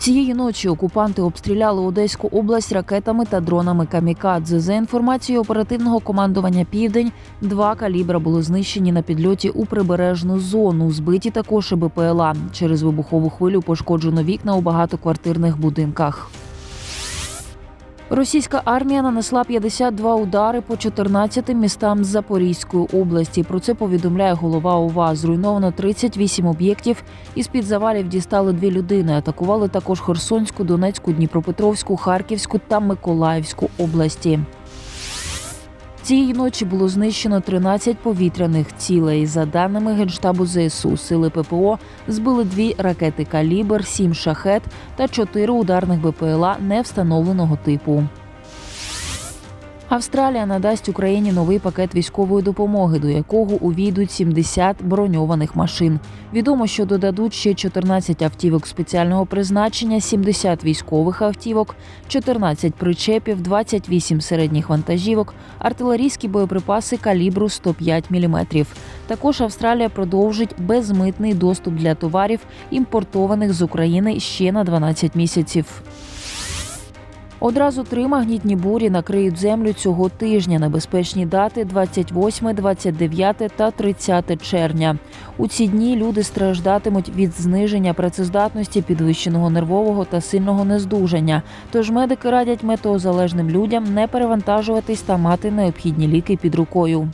Цієї ночі окупанти обстріляли Одеську область ракетами та дронами камікадзе. За інформацією оперативного командування Південь, два калібра були знищені на підльоті у прибережну зону. Збиті також і БПЛА. Через вибухову хвилю пошкоджено вікна у багатоквартирних будинках. Російська армія нанесла 52 удари по 14 містам Запорізької області. Про це повідомляє голова ОВА. Зруйновано 38 об'єктів. Із під завалів дістали дві людини. Атакували також Херсонську, Донецьку, Дніпропетровську, Харківську та Миколаївську області. Цієї ночі було знищено 13 повітряних цілей. За даними Генштабу ЗСУ, сили ППО збили дві ракети калібр, сім шахет та чотири ударних БПЛА невстановленого типу. Австралія надасть Україні новий пакет військової допомоги, до якого увійдуть 70 броньованих машин. Відомо, що додадуть ще 14 автівок спеціального призначення, 70 військових автівок, 14 причепів, 28 середніх вантажівок, артилерійські боєприпаси калібру 105 мм. Також Австралія продовжить безмитний доступ для товарів, імпортованих з України ще на 12 місяців. Одразу три магнітні бурі накриють землю цього тижня. Небезпечні дати 28, 29 та 30 червня. У ці дні люди страждатимуть від зниження працездатності, підвищеного нервового та сильного нездужання. Тож медики радять метеозалежним людям не перевантажуватись та мати необхідні ліки під рукою.